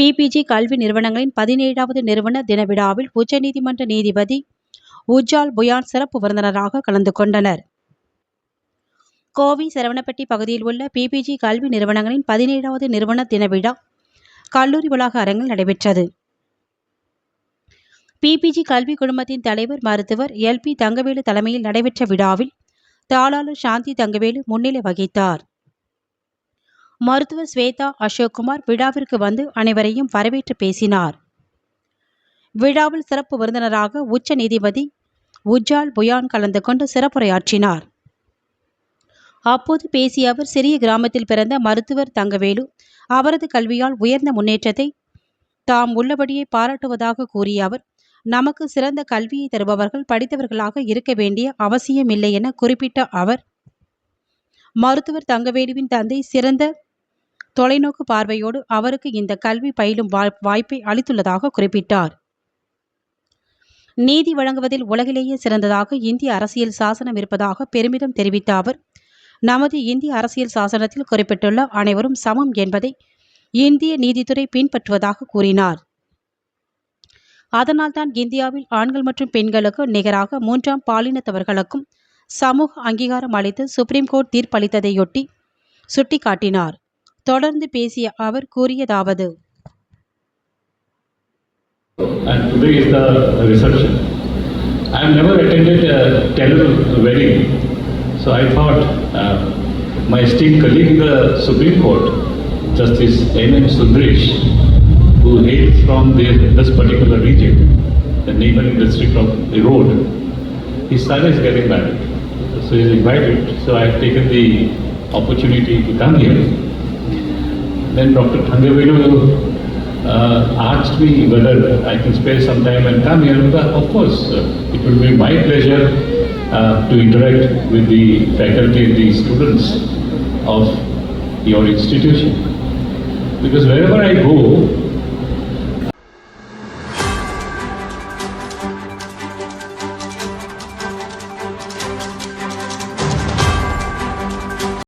PPG கல்வி நிறுவனங்களின் பதினேழாவது நிறுவன தின விழாவில் உச்சநீதிமன்ற நீதிபதி உஜ்ஜால் புயான் சிறப்பு விருந்தினராக கலந்து கொண்டனர். கோவை சரவணப்பட்டி பகுதியில் உள்ள பிபிஜி கல்வி நிறுவனங்களின் பதினேழாவது நிறுவன தின விழா கல்லூரி வளாக அரங்கில் நடைபெற்றது. பிபிஜி கல்வி குழுமத்தின் தலைவர் மருத்துவர் எல் பி தங்கவேலு தலைமையில் நடைபெற்ற விழாவில் தாளாளர் சாந்தி தங்கவேலு முன்னிலை வகித்தார். மருத்துவர் ஸ்வேதா அசோக்குமார் விழாவிற்கு வந்து அனைவரையும் வரவேற்று பேசினார். விழாவில் சிறப்பு விருந்தினராக உச்ச நீதிபதி உஜ்ஜால் புயான் கலந்து கொண்டு சிறப்புரையாற்றினார். அப்போது பேசிய அவர் சிறிய கிராமத்தில் பிறந்த மருத்துவர் தங்கவேலு அவரது கல்வியால் உயர்ந்த முன்னேற்றத்தை தாம் உள்ளபடியே பாராட்டுவதாக கூறிய அவர் நமக்கு சிறந்த கல்வியை தருபவர்கள் படித்தவர்களாக இருக்க வேண்டிய அவசியமில்லை என குறிப்பிட்ட அவர் மருத்துவர் தங்கவேலுவின் தந்தை சிறந்த தொலைநோக்கு பார்வையோடு அவருக்கு இந்த கல்வி பயிலும் வாய்ப்பை அளித்துள்ளதாக குறிப்பிட்டார். நீதி வழங்குவதில் உலகிலேயே சிறந்ததாக இந்திய அரசியல் சாசனம் இருப்பதாக பெருமிதம் தெரிவித்த அவர் நமது இந்திய அரசியல் சாசனத்தில் குறிப்பிட்டுள்ள அனைவரும் சமம் என்பதை இந்திய நீதித்துறை பின்பற்றுவதாக கூறினார். அதனால்தான் இந்தியாவில் ஆண்கள் மற்றும் பெண்களுக்கு நிகராக மூன்றாம் பாலினத்தவர்களுக்கும் சமூக அங்கீகாரம் அளித்து சுப்ரீம் கோர்ட் தீர்ப்பளித்ததையொட்டி சுட்டிக்காட்டினார். தொடர்ந்து பேசிய அவர் கூறியதாவது and today is the reception. I have never attended a Telugu wedding, so I thought uh, my esteemed colleague in the Supreme Court, Justice N.M. Sundresh, who hails from this, this particular region, the neighboring district of Erode, his son is getting married. So he is invited, so I have taken the opportunity to come here. Then Dr. Thangavelu uh, asked me whether I can spare some time and come here. Of course, uh, it will be my pleasure uh, to interact with the faculty and the students of your institution. Because wherever I go,